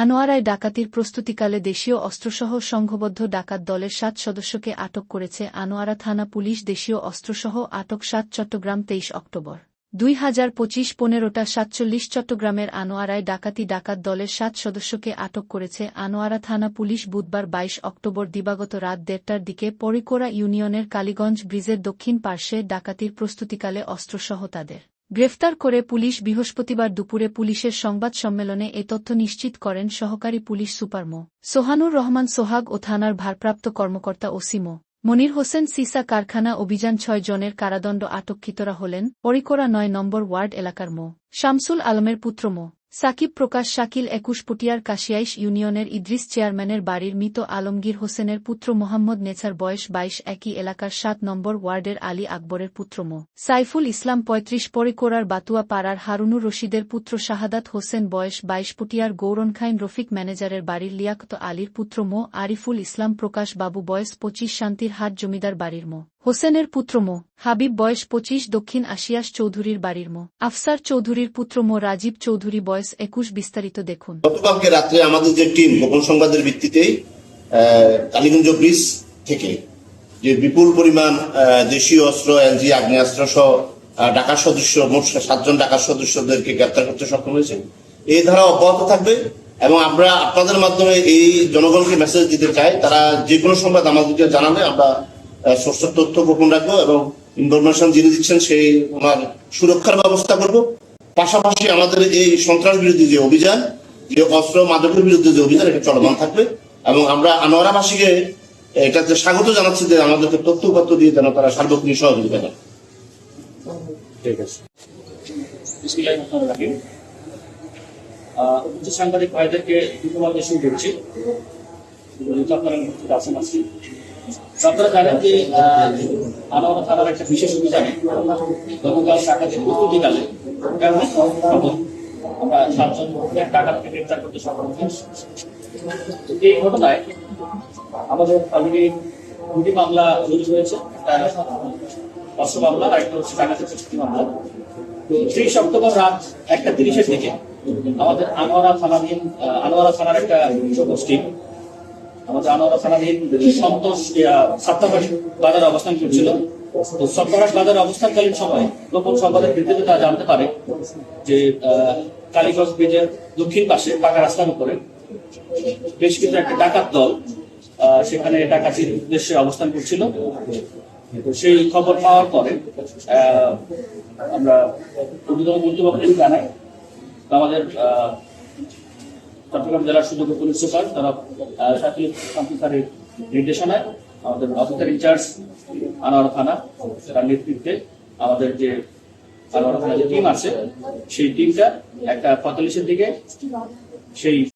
আনোয়ারায় ডাকাতির প্রস্তুতিকালে দেশীয় অস্ত্রসহ সংঘবদ্ধ ডাকাত দলের সাত সদস্যকে আটক করেছে আনোয়ারা থানা পুলিশ দেশীয় অস্ত্রসহ আটক সাত চট্টগ্রাম তেইশ অক্টোবর। দুই হাজার পঁচিশ পনেরোটা সাতচল্লিশ চট্টগ্রামের আনোয়ারায় ডাকাতি ডাকাত দলের সাত সদস্যকে আটক করেছে আনোয়ারা থানা পুলিশ বুধবার বাইশ অক্টোবর দিবাগত রাত দেড়টার দিকে পরিকোরা ইউনিয়নের কালীগঞ্জ ব্রিজের দক্ষিণ পার্শ্বে ডাকাতির প্রস্তুতিকালে অস্ত্রসহ তাদের গ্রেফতার করে পুলিশ বৃহস্পতিবার দুপুরে পুলিশের সংবাদ সম্মেলনে এ তথ্য নিশ্চিত করেন সহকারী পুলিশ সুপার মো. সোহানুর রহমান সোহাগ ও থানার ভারপ্রাপ্ত কর্মকর্তা ওসিমো মনির হোসেন সিসা কারখানা অভিযান ছয় জনের কারাদণ্ড আটককৃতরা হলেন পরিকোরা নয় নম্বর ওয়ার্ড এলাকার মো. শামসুল আলমের পুত্র মো. সাকিব প্রকাশ শাকিল একুশ পুটিয়ার কাশিয়াইশ ইউনিয়নের ইদ্রিস চেয়ারম্যানের বাড়ির মৃত আলমগীর হোসেনের পুত্র মোহাম্মদ নেছার বয়স বাইশ, একই এলাকার সাত নম্বর ওয়ার্ডের আলী আকবরের পুত্র মো। সাইফুল ইসলাম পঁয়ত্রিশ, পরিকোরার বাতুয়া পাড়ার হারুনুর রশিদের পুত্র শাহাদাত হোসেন বয়স বাইশ পুটিয়ার গৌরনখাইন রফিক ম্যানেজারের বাড়ির লিয়াকত আলীর পুত্র মো। আরিফুল ইসলাম প্রকাশ বাবু বয়স পঁচিশ, শান্তির হাট জমিদার বাড়ির মো। হোসেনের পুত্র মো। হাবিব বয়স পঁচিশ, দক্ষিণ আশিয়াস চৌধুরীর বাড়ির মো। আফসার চৌধুরীর পুত্র মো। রাজীব চৌধুরী বয়স একুশ, বিস্তারিত দেখুন। গতকালকে রাত্রে আমাদের যে টিম গোপন সংবাদের ভিত্তিতে কালীগঞ্জ ব্রিজ থেকে যে বিপুল পরিমাণ দেশীয় অস্ত্র, এলজি, আগ্নেয়াস্ত্র সহ ডাকাত সদস্য, মোট সাতজন ডাকাত সদস্যদেরকে গ্রেপ্তার করতে সক্ষম হয়েছে। এই ধারা অব্যাহত থাকবে এবং আমরা আপনাদের মাধ্যমে এই জনগণকে মেসেজ দিতে চাই। তারা যে কোনো সংবাদ আমাদেরকে জানাবে, আমরা সোর্স তথ্য গোপন রাখব এবং ইনফরমেশন যিনি দিচ্ছেন সেই ওনার সুরক্ষার ব্যবস্থা করব। পাশাপাশি আমাদের এই সন্ত্রাস বিরোধী যে অভিযান, যে অস্ত্র মাদকের বিরুদ্ধে যে অভিযান, এটা চলমান থাকবে এবং আমরা আনোয়ারাবাসীকে এটাতে স্বাগত জানাচ্ছি যে আমাদেরকে তথ্য উপাত্ত দিয়ে যেন তারা সার্বক্ষণিক সহযোগিতা দেন ঠিক আছে। সাংবাদিক ভাইদেরকে ধন্যবাদ শুরু করছি। আপনারা আছেন আজকে একটা দুটি মামলা রুজু হয়েছে। অস্ত্র মামলা আর একটা হচ্ছে চুক্তি মামলা। তো ত্রিশ অক্টোবর রাত একটা তিরিশের দিকে আমাদের আনোয়ারা থানাধীন আনোয়ারা থানার একটা গোষ্ঠী বাজারে অবস্থান করছিল। তো বাজারে অবস্থানকালীন সময় গোপন সংবাদের ভিত্তিতে তারা জানতে পারে যে কালীগঞ্জ ব্রিজের দক্ষিণ পাশে পাকা রাস্তার উপরে বেশ কিছু একটা ডাকাত দল সেখানে ডাকাতির উদ্দেশ্যে অবস্থান করছিল। সেই খবর পাওয়ার পরে আমরা জানাই। আমাদের চট্টগ্রাম জেলার সুযোগ্য পুলিশ সুপার, তারা শাকিল নির্দেশনায় আমাদের অফিসার ইনচার্জ আনোয়ার থানা, তার নেতৃত্বে আমাদের যে আনোয়ার থানা যে টিম আছে, সেই টিমটা একটা পঁয়তাল্লিশের দিকে সেই